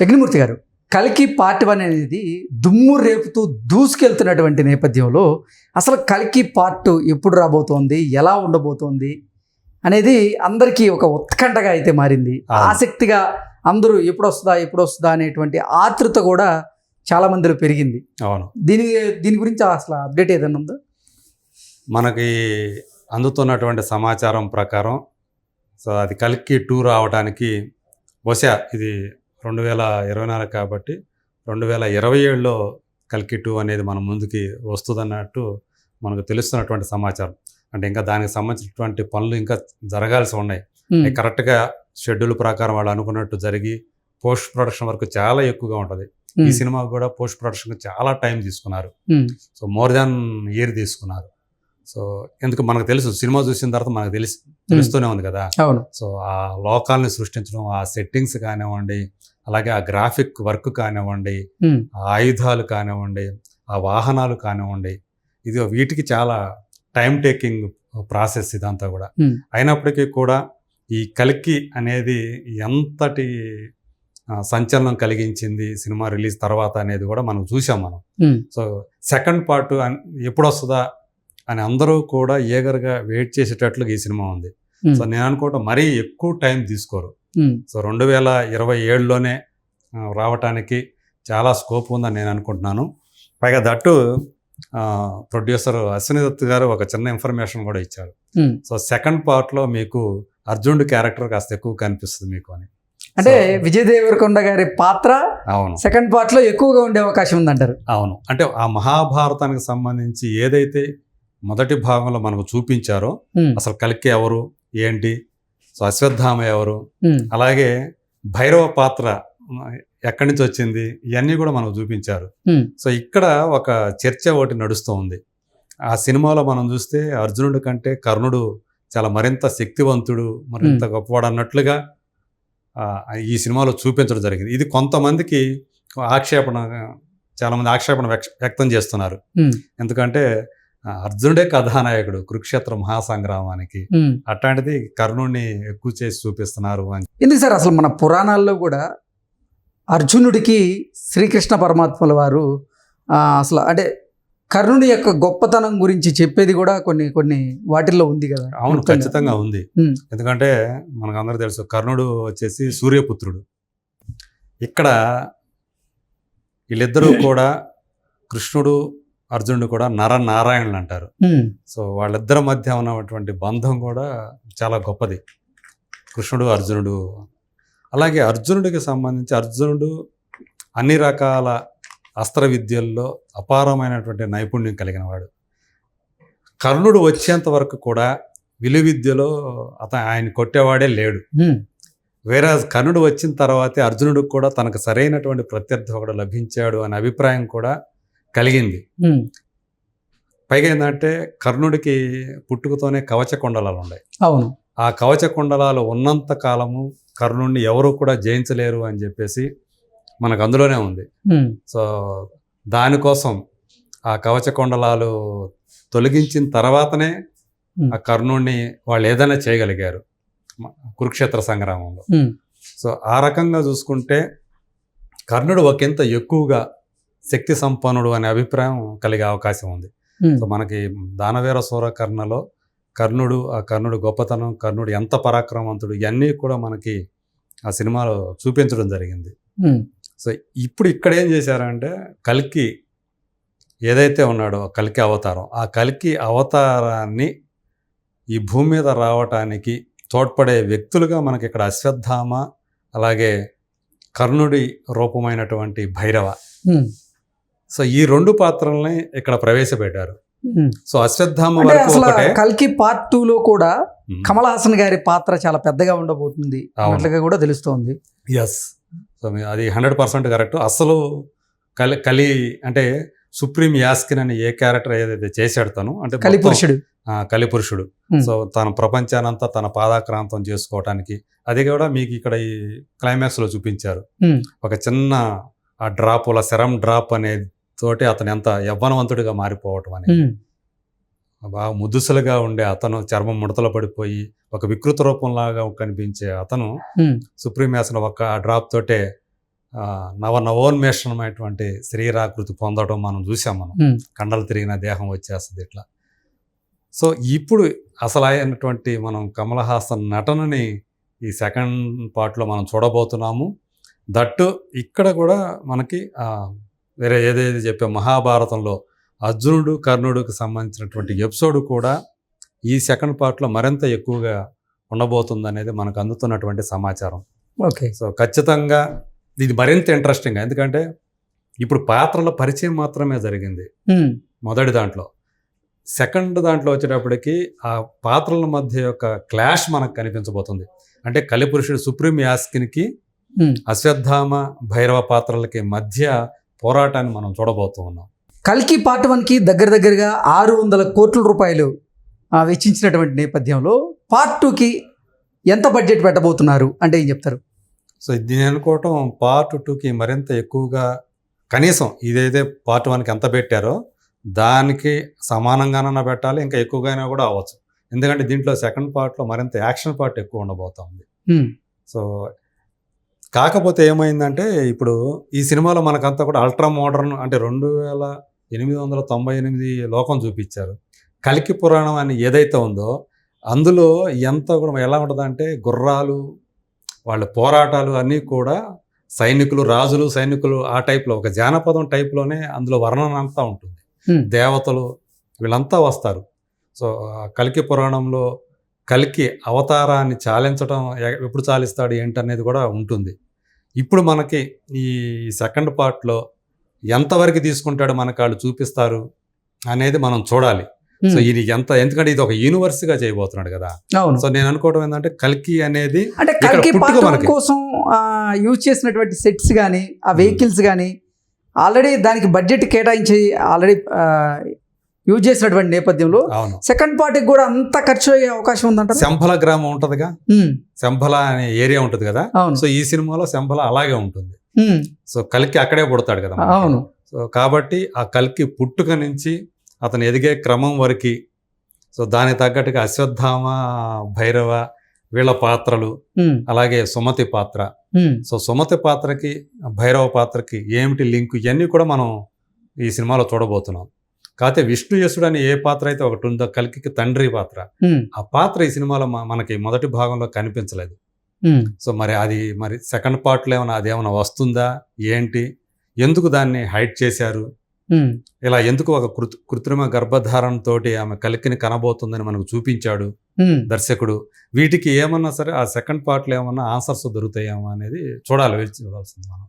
యజ్ఞమూర్తి గారు కల్కి part one అనేది దుమ్ము రేపుతూ దూసుకెళ్తున్నటువంటి నేపథ్యంలో అసలు కల్కి పార్ట్ ఎప్పుడు రాబోతోంది ఎలా ఉండబోతోంది అనేది అందరికీ ఒక ఉత్కంఠగా అయితే మారింది. ఆసక్తిగా అందరూ ఎప్పుడు వస్తుందా ఎప్పుడు వస్తుందా అనేటువంటి ఆతృత కూడా చాలా మందిలో పెరిగింది. అవును. దీని దీని గురించి అసలు అప్డేట్ ఏదైనా ఉందా? మనకి అందుతున్నటువంటి సమాచారం ప్రకారం సో అది కలికి టూ రావడానికి బహుశా ఇది రెండు వేల ఇరవై నాలుగు కాబట్టి రెండు వేల ఇరవై ఏడులో కల్కి టూ అనేది మన ముందుకి వస్తుందన్నట్టు మనకు తెలుస్తున్నటువంటి సమాచారం. అంటే ఇంకా దానికి సంబంధించినటువంటి పనులు ఇంకా జరగాల్సి ఉన్నాయి. కరెక్ట్గా షెడ్యూల్ ప్రకారం వాళ్ళు అనుకున్నట్టు జరిగి పోస్ట్ ప్రొడక్షన్ వరకు చాలా ఎక్కువగా ఉంటుంది. ఈ ఉమ్, సినిమాకు కూడా పోస్ట్ ప్రొడక్షన్ చాలా టైం తీసుకున్నారు. సో మోర్ దాన్ ఇయర్ తీసుకున్నారు. సో ఎందుకు మనకు తెలుసు సినిమా చూసిన తర్వాత మనకు తెలిసి తెలుస్తూనే ఉంది కదా. సో ఆ లోకాలని సృష్టించడం ఆ సెట్టింగ్స్ కానివ్వండి అలాగే ఆ గ్రాఫిక్ వర్క్ కానివ్వండి ఆ ఆయుధాలు కానివ్వండి ఆ వాహనాలు కానివ్వండి ఇది వీటికి చాలా టైం టేకింగ్ ప్రాసెస్ ఇదంతా కూడా. అయినప్పటికీ కూడా ఈ కలికి అనేది ఎంతటి సంచలనం కలిగించింది సినిమా రిలీజ్ తర్వాత అనేది కూడా మనం చూసాం మనం. సో సెకండ్ పార్ట్ ఎప్పుడు వస్తుందా అని అందరూ కూడా ఏగర్గా వెయిట్ చేసేటట్లుగా ఈ సినిమా ఉంది. సో నేను అనుకుంటా మరీ ఎక్కువ టైం తీసుకోరు. సో రెండు వేల ఇరవై ఏడులోనే రావటానికి చాలా స్కోప్ ఉందని నేను అనుకుంటున్నాను. పైగా దట్టు ప్రొడ్యూసర్ అశ్విని దత్ గారు ఒక చిన్న ఇన్ఫర్మేషన్ కూడా ఇచ్చారు. ఉమ్. సో సెకండ్ పార్ట్లో మీకు అర్జునుడి క్యారెక్టర్ కాస్త ఎక్కువ కనిపిస్తుంది మీకు అని. అంటే విజయ్ దేవరకొండ గారి పాత్ర అవును. సెకండ్ పార్ట్లో ఎక్కువగా ఉండే అవకాశం ఉందంటారు. అవును. అంటే ఆ మహాభారతానికి సంబంధించి ఏదైతే మొదటి భాగంలో మనకు చూపించారో ఉమ్, అసలు కలికి ఎవరు ఏంటి సో అశ్వత్థామ ఎవరు? అలాగే భైరవ పాత్ర ఎక్కడి నుంచి వచ్చింది? ఇవన్నీ కూడా మనకు చూపించారు. సో ఇక్కడ ఒక చర్చ ఒకటి నడుస్తూ ఉంది. ఆ సినిమాలో మనం చూస్తే అర్జునుడి కంటే కర్ణుడు చాలా మరింత శక్తివంతుడు మరింత గొప్పవాడు అన్నట్లుగా ఆ, ఈ సినిమాలో చూపించడం జరిగింది. ఇది కొంతమందికి ఆక్షేపణ చాలామంది ఆక్షేపణ వ్యక్- వ్యక్తం చేస్తున్నారు. ఎందుకంటే అర్జునుడే కథానాయకుడు కురుక్షేత్ర మహాసంగ్రామానికి. అట్లాంటిది కర్ణుడిని ఎక్కువ చేసి చూపిస్తున్నారు అని. ఎందుకు సార్ అసలు మన పురాణాల్లో కూడా అర్జునుడికి శ్రీకృష్ణ పరమాత్మల వారు అసలు అంటే కర్ణుడి యొక్క గొప్పతనం గురించి చెప్పేది కూడా కొన్ని కొన్ని వాటిల్లో ఉంది కదా. అవును. ఖచ్చితంగా ఉంది. ఎందుకంటే మనకు అందరూ తెలుసు కర్ణుడు వచ్చేసి సూర్యపుత్రుడు. ఇక్కడ వీళ్ళిద్దరూ కూడా కృష్ణుడు అర్జునుడు కూడా నరనారాయణులు అంటారు. ఉమ్, సో వాళ్ళిద్దరి మధ్య ఉన్నటువంటి బంధం కూడా చాలా గొప్పది. కృష్ణుడు అర్జునుడు. అలాగే అర్జునుడికి సంబంధించి అర్జునుడు అన్ని రకాల అస్త్ర విద్యల్లో అపారమైనటువంటి నైపుణ్యం కలిగిన వాడు. కర్ణుడు వచ్చేంత వరకు కూడా విలు విద్యలో అతను ఆయన కొట్టేవాడే లేడు. వేరే కర్ణుడు వచ్చిన తర్వాతే అర్జునుడికి కూడా తనకు సరైనటువంటి ప్రత్యర్థి ఒకడు లభించాడు అనే అభిప్రాయం కూడా కలిగింది. పైగా ఏంటంటే కర్ణుడికి పుట్టుకతోనే కవచ కుండలాలు ఉన్నాయి. అవును. ఆ కవచ కుండలాలు ఉన్నంత కాలము కర్ణుడిని ఎవరు కూడా జయించలేరు అని చెప్పేసి మనకు అందులోనే ఉంది. సో దానికోసం ఆ కవచ కుండలాలు తొలగించిన తర్వాతనే ఆ కర్ణుడిని వాళ్ళు ఏదైనా చేయగలిగారు. కురుక్షేత్ర సంగ్రామంలో. సో ఆ రకంగా చూసుకుంటే కర్ణుడు ఒకంత ఎక్కువగా శక్తి సంపన్నుడు అనే అభిప్రాయం కలిగే అవకాశం ఉంది. సో మనకి దానవీర సూరకర్ణలో కర్ణుడు ఆ కర్ణుడు గొప్పతనం కర్ణుడు ఎంత పరాక్రమవంతుడు ఇవన్నీ కూడా మనకి ఆ సినిమాలో చూపించడం జరిగింది. సో ఇప్పుడు ఇక్కడ ఏం చేశారంటే కల్కి ఏదైతే ఉన్నాడో కల్కి అవతారం ఆ కల్కి అవతారాన్ని ఈ భూమి మీద రావటానికి తోడ్పడే వ్యక్తులుగా మనకి ఇక్కడ అశ్వత్థామ అలాగే కర్ణుడి రూపమైనటువంటి భైరవ సో ఈ రెండు పాత్రల్ని ఇక్కడ ప్రవేశపెట్టారు. సో అశ్వత్థామ వరకు ఒకటే. కల్కి పార్ట్ టూ లో కూడా కమల్ హాసన్ గారి పాత్ర చాలా పెద్దగా ఉండబోతుంది. అన్నట్లుగా కూడా తెలుస్తోంది. ఎస్ సో అది హండ్రెడ్ పర్సెంట్ కరెక్ట్. అసలు కలి కలి అంటే సుప్రీం యాస్కిన్ అని ఏ క్యారెక్టర్ ఏదైతే చేశాడు తను అంటే కలిపురుషుడు కలిపురుషుడు. సో తన ప్రపంచానంతా తన పాదాక్రాంతం చేసుకోవటానికి అది కూడా మీకు ఇక్కడ ఈ క్లైమాక్స్లో చూపించారు. ఒక చిన్న ఆ డ్రాప్ అలా సెరం డ్రాప్ అనే తోటి అతను ఎంత యవ్వనవంతుడిగా మారిపోవటం అని బాగా ముద్దుసలుగా ఉండే అతను చర్మం ముడతలు పడిపోయి ఒక వికృత రూపంలాగా కనిపించే అతను సుప్రీం యాసన ఒక డ్రాప్ తోటే నవ నవోన్మేషణమైనటువంటి శరీరాకృతి పొందడం మనం చూసాం మనం. కండలు తిరిగిన దేహం వచ్చేస్తుంది ఇట్లా. సో ఇప్పుడు అసలు అయినటువంటి మనం కమల్ హాసన్ నటనని ఈ సెకండ్ పార్ట్లో మనం చూడబోతున్నాము. దట్టు ఇక్కడ కూడా మనకి ఆ, వేరే ఏదైతే చెప్పే మహాభారతంలో అర్జునుడు కర్ణుడికి సంబంధించినటువంటి ఎపిసోడ్ కూడా ఈ సెకండ్ పార్ట్లో మరింత ఎక్కువగా ఉండబోతుంది అనేది మనకు అందుతున్నటువంటి సమాచారం. ఓకే. సో ఖచ్చితంగా ఇది మరింత ఇంట్రెస్టింగ్ ఎందుకంటే ఇప్పుడు పాత్రల పరిచయం మాత్రమే జరిగింది మొదటి దాంట్లో. సెకండ్ దాంట్లో వచ్చేటప్పటికి ఆ పాత్రల మధ్య యొక్క క్లాష్ మనకు కనిపించబోతుంది. అంటే కలిపురుషుడు సుప్రీం యాస్కిన్కి. అశ్వత్థామ భైరవ పాత్రలకి మధ్య పోరాటాన్ని మనం చూడబోతూ ఉన్నాం. కల్కి పార్ట్ వన్కి దగ్గర దగ్గరగా ఆరు వందల కోట్ల రూపాయలు వెచ్చించినటువంటి నేపథ్యంలో పార్ట్ టూకి ఎంత బడ్జెట్ పెట్టబోతున్నారు? అంటే ఏం చెప్తారు? సో ఇది నేను అనుకోవటం పార్ట్ టూకి మరింత ఎక్కువగా కనీసం ఇదైతే పార్ట్ వన్కి ఎంత పెట్టారో దానికి సమానంగానన్నా పెట్టాలి ఇంకా ఎక్కువగానే కూడా అవ్వచ్చు. ఎందుకంటే దీంట్లో సెకండ్ పార్ట్లో మరింత యాక్షన్ పార్ట్ ఎక్కువ ఉండబోతా ఉంది. ఉమ్, సో కాకపోతే ఏమైందంటే ఇప్పుడు ఈ సినిమాలో మనకంతా కూడా అల్ట్రా మోడర్న్ అంటే రెండు వేల ఎనిమిది వందల తొంభై ఎనిమిది లోకం చూపించారు. కలికి పురాణం అని ఏదైతే ఉందో అందులో ఎంత కూడా ఎలా ఉంటుందంటే గుర్రాలు వాళ్ళ పోరాటాలు అన్నీ కూడా సైనికులు రాజులు సైనికులు ఆ టైప్లో ఒక జానపదం టైప్లోనే అందులో వర్ణన అంతా ఉంటుంది. దేవతలు వీళ్ళంతా వస్తారు. సో కలికి పురాణంలో కలికి అవతారాన్ని చాలించడం ఎప్పుడు చాలిస్తాడు ఏంటనేది కూడా ఉంటుంది. ఇప్పుడు మనకి ఈ సెకండ్ పార్ట్లో ఎంతవరకు తీసుకుంటాడో మనకు వాళ్ళు చూపిస్తారు అనేది మనం చూడాలి. సో ఇది ఎంత ఎందుకంటే ఇది ఒక యూనివర్స్గా చేయబోతున్నాడు కదా. సో నేను అనుకోవడం ఏంటంటే కల్కి అనేది అంటే కల్కి. కోసం యూజ్ చేసినటువంటి సెట్స్ కానీ ఆ వెహికల్స్ కానీ ఆల్రెడీ దానికి బడ్జెట్ కేటాయించి ఆల్రెడీ యూజ్ చేసినటువంటి నేపథ్యంలో సెకండ్ పార్ట్కి కూడా అంత ఖర్చు అయ్యే అవకాశం ఉందంటారు? శంభల గ్రామం ఉంటదిగా? శంభల అనే ఏరియా ఉంటుంది కదా? అవును. సో ఈ సినిమాలో శంభల అలాగే ఉంటుంది. సో కలికి అక్కడే పుడతాడు కదా. అవును. సో కాబట్టి ఆ కల్కి పుట్టుక నుంచి అతను ఎదిగే క్రమం వరకు సో దానికి తగ్గట్టుగా అశ్వత్థామ భైరవ వీళ్ళ పాత్రలు అలాగే సుమతి పాత్ర. సో సుమతి పాత్రకి భైరవ పాత్రకి ఏమిటి లింక్ ఇవన్నీ కూడా మనం ఈ సినిమాలో చూడబోతున్నాం. కాకపోతే విష్ణుయసుడు అని ఏ పాత్ర అయితే ఒకటి ఉందో కల్కి తండ్రి పాత్ర ఆ పాత్ర ఈ సినిమాలో మనకి మొదటి భాగంలో కనిపించలేదు. సో మరి అది మరి సెకండ్ పార్ట్లో ఏమైనా అది ఏమైనా వస్తుందా? ఏంటి? ఎందుకు దాన్ని హైడ్ చేశారు? ఇలా ఎందుకు ఒక కృత్రిమ గర్భధారణతోటి ఆమె కలికిని కనబోతుందని మనకు చూపించాడు. దర్శకుడు. వీటికి ఏమన్నా సరే ఆ సెకండ్ పార్ట్లో ఏమన్నా ఆన్సర్స్ దొరుకుతాయేమో అనేది చూడాలి వేచి చూడాల్సింది మనం.